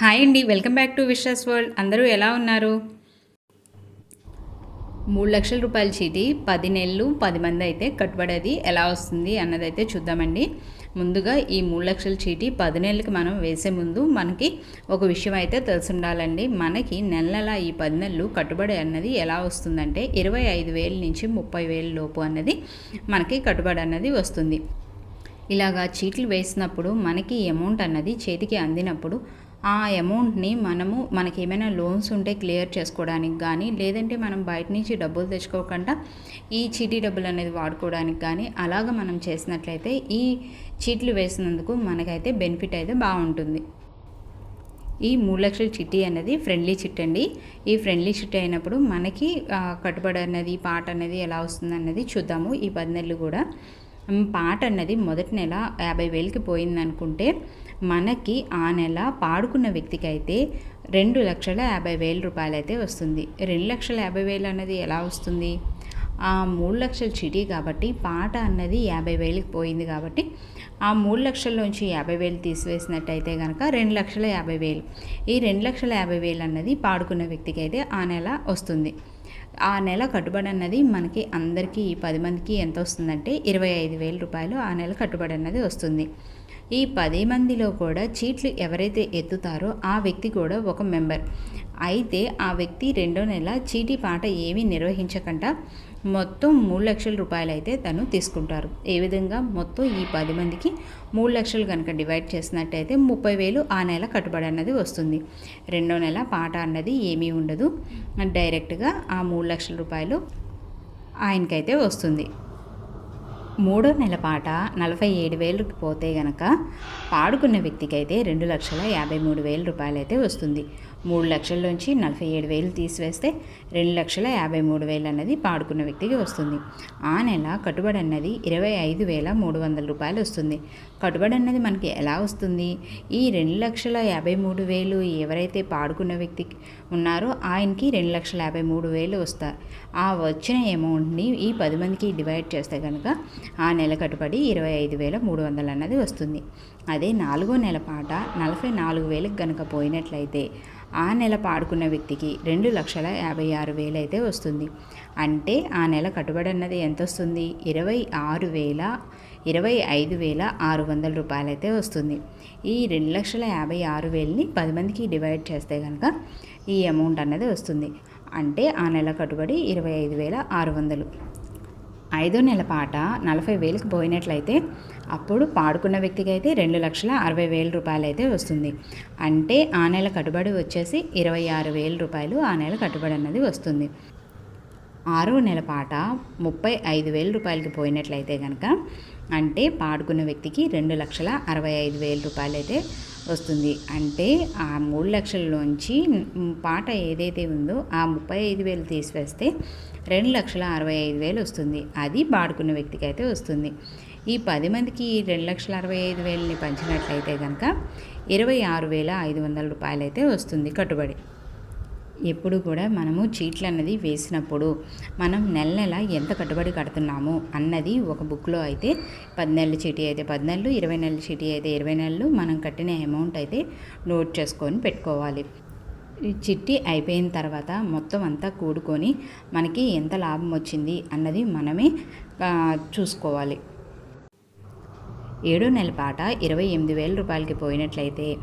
Hi అండి welcome back to విషస్ world. అందరూ ఎలా ఉన్నారు? మూడు లక్షల రూపాయల చీటీ పది నెలలు పది మంది అయితే కట్టుబడేది ఎలా వస్తుంది అన్నదైతే చూద్దామండి. ముందుగా ఈ మూడు లక్షల చీటీ పది నెలలకి మనం వేసే ముందు మనకి ఒక విషయం అయితే తెలిసి ఉండాలండి మనకి నెల నెల ఈ పది నెలలు కట్టుబడి అన్నది ఎలా వస్తుందంటే ఇరవై ఐదు వేల నుంచి ముప్పై వేల లోపు అన్నది మనకి కట్టుబడి అన్నది వస్తుంది. ఇలాగా చీట్లు వేసినప్పుడు మనకి అమౌంట్ అన్నది చేతికి అందినప్పుడు ఆ అమౌంట్ని మనము మనకి ఏమైనా లోన్స్ ఉంటే క్లియర్ చేసుకోవడానికి కానీ లేదంటే మనం బయట నుంచి డబ్బులు తెచ్చుకోకుండా ఈ చీటీ డబ్బులు అనేది వాడుకోవడానికి కానీ అలాగ మనం చేసినట్లయితే ఈ చీట్లు వేసినందుకు మనకైతే బెనిఫిట్ అయితే బాగుంటుంది. ఈ మూడు లక్షల చిట్టి అనేది ఫ్రెండ్లీ చిట్ అండి. ఈ ఫ్రెండ్లీ చిట్ అయినప్పుడు మనకి కట్టుబడి అన్నది పాట అనేది ఎలా వస్తుంది అనేది చూద్దాము. ఈ పది నెలలు కూడా. పాట అన్నది మొదటి నెల యాభై వేలకి పోయింది అనుకుంటే మనకి ఆ నెల పాడుకున్న వ్యక్తికి అయితే రెండు లక్షల యాభై వేల రూపాయలు అయితే వస్తుంది. రెండు లక్షల యాభై వేలు అన్నది ఎలా వస్తుంది? ఆ మూడు లక్షల చిటి కాబట్టి పాట అన్నది యాభై వేలకు పోయింది కాబట్టి ఆ మూడు లక్షల నుంచి యాభై వేలు తీసివేసినట్టయితే కనుక రెండు లక్షల యాభై వేలు. ఈ రెండు లక్షల యాభై వేలు అన్నది పాడుకున్న వ్యక్తికి అయితే ఆ నెల వస్తుంది. ఆ నెల కట్టుబడి అన్నది మనకి అందరికీ ఈ పది మందికి ఎంత వస్తుందంటే ఇరవై ఐదు వేల రూపాయలు ఆ నెల కట్టుబడి అన్నది వస్తుంది. ఈ పది మందిలో కూడా చీట్లు ఎవరైతే ఎత్తుతారో ఆ వ్యక్తి కూడా ఒక మెంబర్. అయితే ఆ వ్యక్తి రెండో నెల చీటీ పాట ఏమీ నిర్వహించకుండా మొత్తం మూడు లక్షల రూపాయలు అయితే తను తీసుకుంటారు. ఏ విధంగా? మొత్తం ఈ పది మందికి మూడు లక్షలు కనుక డివైడ్ చేసినట్టయితే ముప్పై వేలు ఆ నెల కట్టుబడి అన్నది వస్తుంది. రెండో నెల పాట అన్నది ఏమీ ఉండదు. డైరెక్ట్గా ఆ మూడు లక్షల రూపాయలు ఆయనకైతే వస్తుంది. మూడో నెల పాట నలభై ఏడు వేలకు పోతే గనక పాడుకున్న వ్యక్తికి అయితే రెండు లక్షల యాభై మూడు వేల రూపాయలు అయితే వస్తుంది. మూడు లక్షల్లోంచి నలభై ఏడు వేలు తీసివేస్తే రెండు లక్షల యాభై మూడు వేలు అన్నది పాడుకున్న వ్యక్తికి వస్తుంది. ఆ నెల కట్టుబడి అన్నది ఇరవై ఐదు వేల మూడు వందల రూపాయలు వస్తుంది. కట్టుబడి అన్నది మనకి ఎలా వస్తుంది? ఈ రెండు లక్షల యాభై మూడు వేలు ఎవరైతే పాడుకున్న వ్యక్తికి ఉన్నారో ఆయనకి రెండు లక్షల యాభై మూడు వేలు వస్తారు ఆ వచ్చిన అమౌంట్ని ఈ పది మందికి డివైడ్ చేస్తే కనుక ఆ నెల కట్టుబడి ఇరవై ఐదు వేల మూడు వందలు అన్నది వస్తుంది. అదే నాలుగో నెల పాట నలభై నాలుగు వేలకు కనుక పోయినట్లయితే ఆ నెల పాడుకున్న వ్యక్తికి రెండు లక్షల యాభై ఆరు వేలు అయితే వస్తుంది. అంటే ఆ నెల కట్టుబడి అన్నది ఎంత వస్తుంది ఇరవై ఆరు వేల ఇరవై ఐదు వేల ఆరు వందల రూపాయలు అయితే వస్తుంది. ఈ రెండు లక్షల యాభై ఆరు వేలని పది మందికి డివైడ్ చేస్తే కనుక ఈ అమౌంట్ అన్నది వస్తుంది. అంటే ఆ నెల కట్టుబడి ఇరవై ఐదు వేల ఆరు వందలు. ఐదో నెల పాట నలభై వేలకు పోయినట్లయితే అప్పుడు పాడుకున్న వ్యక్తికి అయితే రెండు లక్షల అరవై వేల రూపాయలు అయితే వస్తుంది. అంటే ఆ నెల కట్టుబడి వచ్చేసి ఇరవై ఆరు వేల రూపాయలు ఆ నెల కట్టుబడి అన్నది వస్తుంది. ఆరో నెల పాట ముప్పై ఐదు వేల రూపాయలకి పోయినట్లయితే కనుక అంటే పాడుకున్న వ్యక్తికి రెండు లక్షల అరవై ఐదు వేల రూపాయలు అయితే వస్తుంది. అంటే ఆ మూడు లక్షల్లోంచి పాట ఏదైతే ఉందో ఆ ముప్పై ఐదు వేలు తీసివేస్తే రెండు లక్షల అరవై ఐదు వేలు వస్తుంది. అది పాడుకున్న వ్యక్తికి అయితే వస్తుంది. ఈ పది మందికి రెండు లక్షల అరవై ఐదు వేలని పంచినట్లయితే కనుక ఇరవై ఆరు వేల ఐదు వందల రూపాయలు అయితే వస్తుంది కట్టుబడి. ఎప్పుడు కూడా మనము చీట్లు అన్నది వేసినప్పుడు మనం నెల నెల ఎంత కట్టుబడి కడుతున్నాము అన్నది ఒక బుక్లో అయితే పది నెలల చీటీ అయితే పది నెలలు ఇరవై నెలల చీటీ అయితే ఇరవై నెలలు మనం కట్టిన అమౌంట్ అయితే నోట్ చేసుకొని పెట్టుకోవాలి. ఈ చిట్టి అయిపోయిన తర్వాత మొత్తం అంతా కూడుకొని మనకి ఎంత లాభం వచ్చింది అన్నది మనమే చూసుకోవాలి. ఏడో నెల పాట ఇరవై ఎనిమిది వేల రూపాయలకి పోయినట్లయితే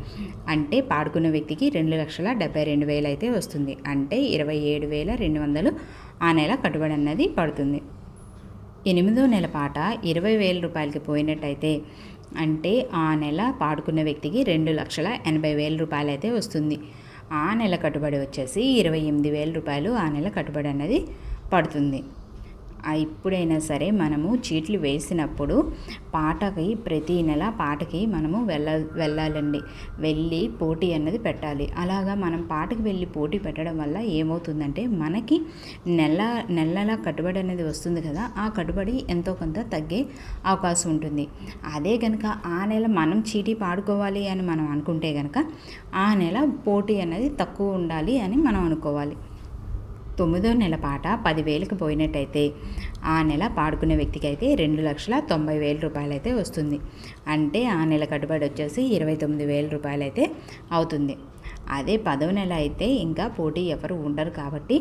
అంటే పాడుకున్న వ్యక్తికి రెండు లక్షల డెబ్బై రెండు వేలు అయితే వస్తుంది. అంటే ఇరవై ఏడు వేల రెండు వందలు ఆ నెల కట్టుబడి అన్నది పడుతుంది. ఎనిమిదో నెల పాట ఇరవై వేల రూపాయలకి పోయినట్టయితే అంటే ఆ నెల పాడుకున్న వ్యక్తికి రెండు లక్షల ఎనభై వేల రూపాయలు అయితే వస్తుంది. ఆ నెల కట్టుబడి వచ్చేసి ఇరవై ఎనిమిది వేల రూపాయలు ఆ నెల కట్టుబడి అన్నది పడుతుంది. ఎప్పుడైనా సరే మనము చీట్లు వేసినప్పుడు పాటకి ప్రతి నెల పాటకి మనము వెళ్ళ వెళ్ళాలండి. వెళ్ళి పోటీ అన్నది పెట్టాలి. అలాగా మనం పాటకి వెళ్ళి పోటీ పెట్టడం వల్ల ఏమవుతుందంటే మనకి నెల నెల కట్టుబడి అనేది వస్తుంది కదా ఆ కట్టుబడి ఎంతో కొంత తగ్గే అవకాశం ఉంటుంది. అదే కనుక ఆ నెల మనం చీటీ పాడుకోవాలి అని మనం అనుకుంటే కనుక ఆ నెల పోటీ అనేది తక్కువ ఉండాలి అని మనం అనుకోవాలి. తొమ్మిదో నెల పాట పదివేలకు పోయినట్టయితే ఆ నెల పాడుకునే వ్యక్తికి అయితే రెండు లక్షల తొంభై వేల రూపాయలు అయితే వస్తుంది. అంటే ఆ నెల కట్టుబడి వచ్చేసి ఇరవై తొమ్మిది వేల రూపాయలు అయితే అవుతుంది. అదే పదవ నెల అయితే ఇంకా పోటీ ఎవరు ఉండరు కాబట్టి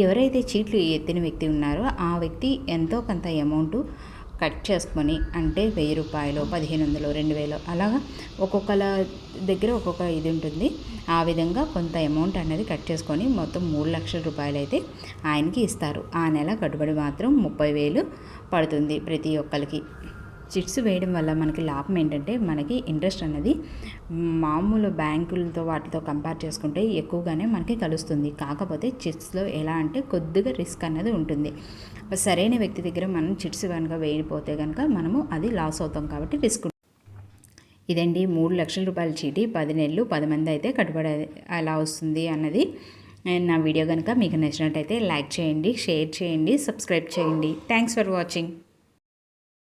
ఎవరైతే చీట్లు ఎత్తిన వ్యక్తి ఉన్నారో ఆ వ్యక్తి ఎంతో కొంత అమౌంట్ కట్ చేసుకొని అంటే వెయ్యి రూపాయలు పదిహేను వందలు రెండు వేలు అలాగా ఒక్కొక్కల దగ్గర ఒక్కొక్క ఇది ఉంటుంది. ఆ విధంగా కొంత అమౌంట్ అనేది కట్ చేసుకొని మొత్తం మూడు లక్షల రూపాయలు అయితే ఆయనకి ఇస్తారు. ఆ నెల కట్టుబడి మాత్రం ముప్పై వేలు పడుతుంది ప్రతి ఒక్కరికి. చిట్స్ వేయడం వల్ల మనకి లాభం ఏంటంటే మనకి ఇంట్రెస్ట్ అనేది మామూలు బ్యాంకులతో వాటితో కంపేర్ చేసుకుంటే ఎక్కువగానే మనకి కలుస్తుంది. కాకపోతే చిట్స్లో ఎలా అంటే కొద్దిగా రిస్క్ అనేది ఉంటుంది. సరైన వ్యక్తి దగ్గర మనం చిట్స్ కనుక వేయకపోతే కనుక మనము అది లాస్ అవుతాం కాబట్టి రిస్క్ ఇదండి మూడు లక్షల రూపాయల చీటీ పది నెలలు పది మంది అయితే కట్టుబడి ఎలా వస్తుంది అన్నది నా వీడియో కనుక మీకు నచ్చినట్టయితే లైక్ చేయండి షేర్ చేయండి సబ్స్క్రైబ్ చేయండి. Thanks for watching.